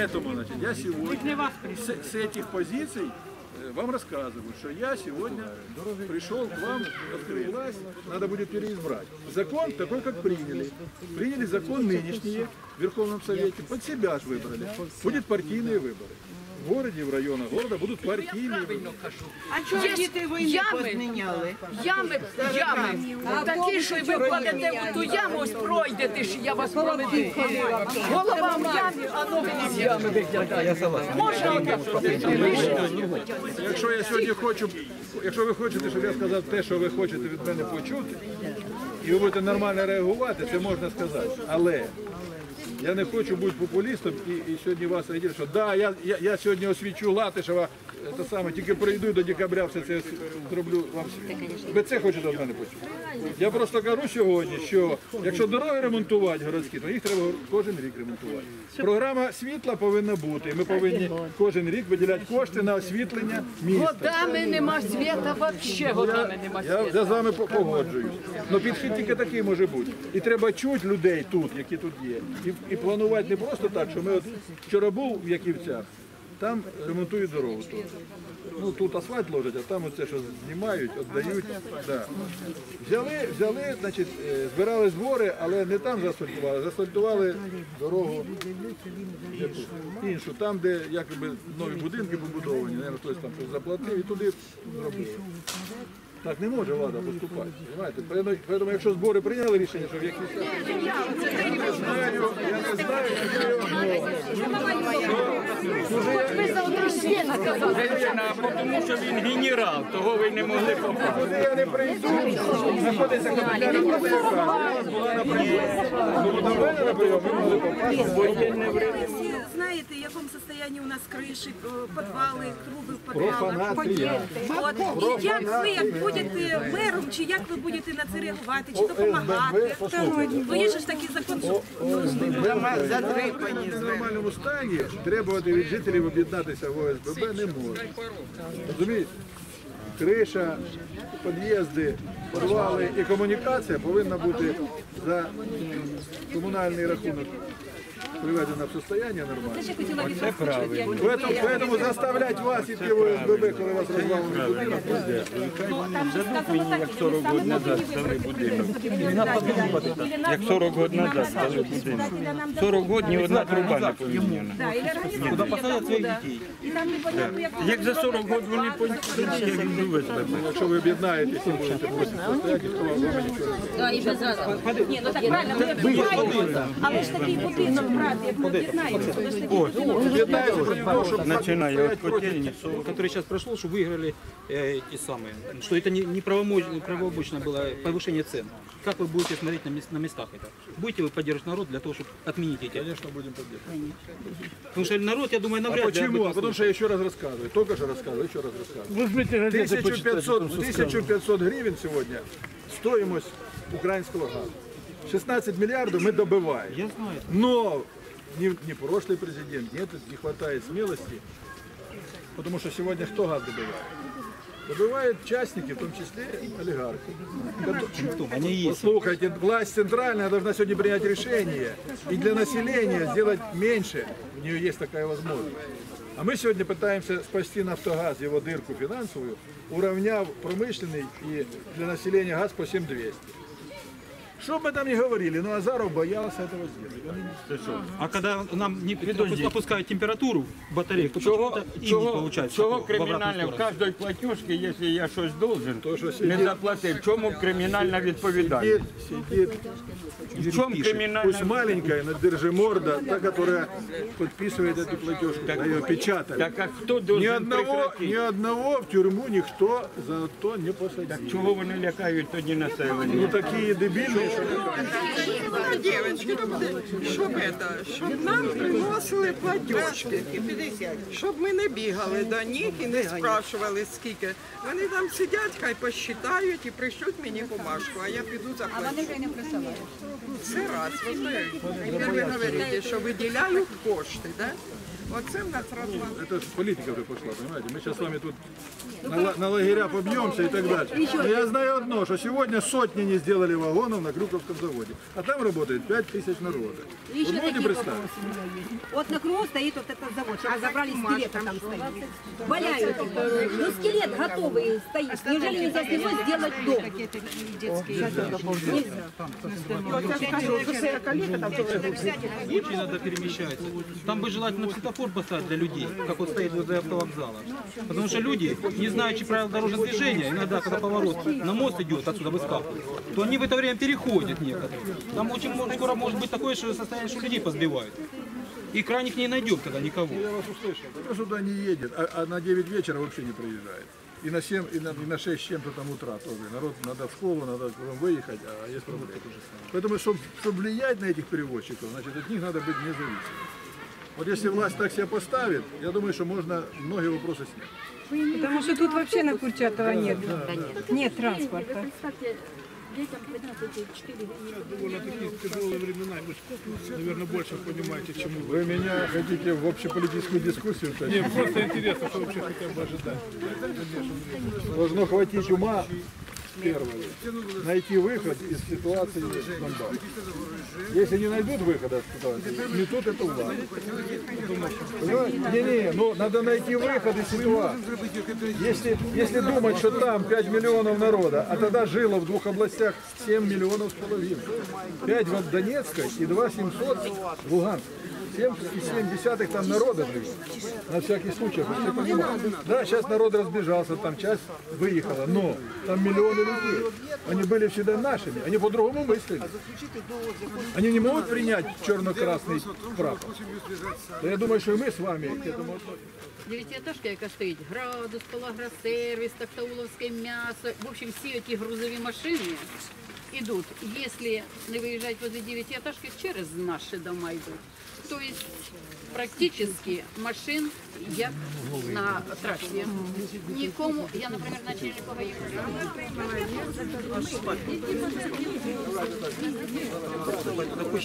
Поэтому, значит, я сегодня с, с этих позиций э, вам рассказываю, что я сегодня пришел к вам открыть надо будет переизбрать. Закон такой, как приняли. Приняли закон нынешний в Верховном Совете, под себя же выбрали. Будут партийные выборы. В городе, в районах города будут партийные выборы. А чого діти війни ями. позміняли? Ями, ями. Такі, що ви впадете в ту яму, ось пройдете, ж я вас проведу. Голова в ямі, а ноги не з ями виглядає. Можна отак? Якщо я сьогодні хочу, якщо ви хочете, щоб я сказав те, що ви хочете від мене почути, і ви будете нормально реагувати, це можна сказати. Але я не хочу бути популістом і, і сьогодні вас радіти, що да, я, я, я сьогодні освічу Латишева, це саме, тільки прийду до декабря, все це зроблю вам. Ви це хочете від мене почути. Я просто кажу сьогодні, що якщо дороги ремонтувати городські, то їх треба кожен рік ремонтувати. Програма світла повинна бути. Ми повинні кожен рік виділяти кошти на освітлення міста. Годами нема світа, взагалі годами нема Я, світа. я з вами погоджуюсь. Ну підхід тільки такий може бути. І треба чути людей тут, які тут є. І, і планувати не просто так, що ми от вчора був в Яківцях, там ремонтують дорогу. Тут. Ну тут асфальт ложать, а там оце, що знімають, віддають. Да. Взяли, взяли, значить, е, збирали збори, але не там заасфальтували, заасфальтували дорогу яку? іншу, там, де якби нові будинки побудовані, наверное, хтось там щось заплатив і туди зробили. Так не може влада поступати. Понимаєте? Поэтому, поэтому, якщо збори прийняли рішення, що в якісь я не знаю, я не знаю, що Ви за один світ сказали. А тому що він генерал, того ви не могли попасти. Я не прийду, знаходиться капітан була на прийомі. Ну, до мене на прийом, ви могли попасти. Всі знаєте, в якому состоянии у нас криші, е, підвали, труби в підвалах. Профанація. І як ви, як будете мером, чи як ви будете на це реагувати, чи допомагати? Бо є ж такий закон, що В нормальному стані требувати від жителів об'єднатися в ОСББ не можна. Розумієте? Криша, під'їзди, підвали і комунікація повинна бути за комунальний рахунок приведена в состояние нормальное. Поэтому, поэтому заставлять вас идти в ОСББ, коли вас розвалили. Ну, там же сказано ну, так, і ви. Як 40 років назад стали будинок. 40 років одна труба не поміняна. Куда посадят своих детей. И як за 40 років вони поїдуть, як їм до ОСББ. Якщо ви об'єднаєтесь і будете в состоянии, то вам вам не буде. Да, і без разу. Ні, ну так правильно, ми обговорюємо. Але будинок брати, як ми об'єднаємося, то ж такий будинок. Об'єднаєтеся проти того, щоб Починає від котельні. который сейчас прошел, что выиграли э, эти самые, что это не, не правомоч- не правомочно было повышение цен. Как вы будете смотреть на, мес- на местах это? Будете вы поддерживать народ для того, чтобы отменить эти? Конечно, будем поддерживать. Потому что народ, я думаю, А навряд ли... почему? об А этом потому что я еще раз рассказываю. Только что рассказываю, еще раз рассказываю. 1500, 1500 гривен сегодня стоимость украинского газа. 16 миллиардов мы добываем. Но ни, ни прошлый президент, нет, не хватает смелости. Потому что сегодня кто газ добывает? Добывают частники, в том числе олигархи. Они есть. Послухайте, власть центральная должна сегодня принять решение и для населения сделать меньше. У нее есть такая возможность. А мы сегодня пытаемся спасти Нафтогаз, его дырку финансовую, уравняв промышленный и для населения газ по 7200. Что бы мы там ни говорили, но Азаров боялся этого сделать. А когда нам не опускают температуру батареек, то Чого, почему-то и не чого, получается. чого в обратную кримінальне в сторону. кожній платіжці, якщо я щось должен, То, що не сидить- заплатив, чому кримінальна Сидит, відповідальність? сидит, В чому пусть кримінальна маленькая, но держиморда, та, которая подписывает эту платежку, да, ее печатает. Так а хто Ни должен одного, прекратити? ни одного в тюрьму никто за то не посадил. Так чого вони лякають тоді Ну населення? такие дебильные, что Девочки, щоб это, щоб нам приносили платіжки, щоб ми не бігали до них і не спрашували скільки. Вони там сидять, хай посчитають і пришлють мені бумажку, а я піду заплачу. А вони не присилають? Це раз. Ви тепер ви говорите, що виділяють кошти, да? Оце в нас розмах. это ж политика уже пошла, понимаете? Мы сейчас с вами тут на, ла- на лагеря побьемся и так дальше. Но я знаю одно, что сегодня сотни не сделали вагонов на Крюковском заводе. А там работает 5 тысяч народа. Вы Еще можете такие представить? Вот на кругу стоит вот этот завод. Сейчас забрали скелет, а там стоит. Валяют. Ну скелет готовый стоит. Неужели нельзя с него сделать дом? Очень надо перемещать. Там бы желательно светофор поставить для людей, как вот стоит возле автовокзала. Потому что люди, не знающие правил дорожного движения, иногда, когда поворот на мост идет, отсюда выскакивают, то они в это время переходят некоторые. Там очень мо- скоро может быть такое что состояние, что людей позбивают. И крайних не найдет тогда никого. Я вас услышал. Кто сюда не едет, а, а на 9 вечера вообще не приезжает. И на 7, и на, и на 6 с чем-то там утра тоже. Народ надо в школу, надо потом выехать, а есть самое. Поэтому, чтобы влиять на этих перевозчиков, значит, от них надо быть независимым. Вот если власть так себя поставит, я думаю, что можно многие вопросы снять. Потому что тут вообще на Курчатова нет. Нет транспорта. Представьте, детям 13-4 довольно такие тяжелые времена. Вы, наверное, больше понимаете, чем. Вы меня хотите в общеполитическую дискуссию? Мне просто интересно, что вообще хотя бы ожидать. Должно хватить ума первое, найти выход из ситуации с Донбассом. Если не найдут выхода из ситуации, не тут это власть. Понимаете? Не-не, ну надо найти выход из ситуации. Если, если думать, что там 5 миллионов народа, а тогда жило в двух областях 7 миллионов с половиной. 5 в Донецкой и 2 700 в Луганске. 7,7 десятых там народа живет. На всякий случай. чтобы все понимали. Да, сейчас народ разбежался, там часть выехала, но там миллионы людей. Они были всегда нашими, они по-другому мыслили. Они не могут принять черно-красный прапор. Да я думаю, что и мы с вами к этому относимся. Дев'ятиэтажка, яка стоїть, градус, палагросервіс, тактауловське м'ясо. В общем, всі ці грузові машини йдуть. Якщо не виїжджають возле дев'ятиэтажки, через наші дома йдуть. Тобто практично машин як на трасі. Нікому, я, наприклад, начальнику ГАІ Такой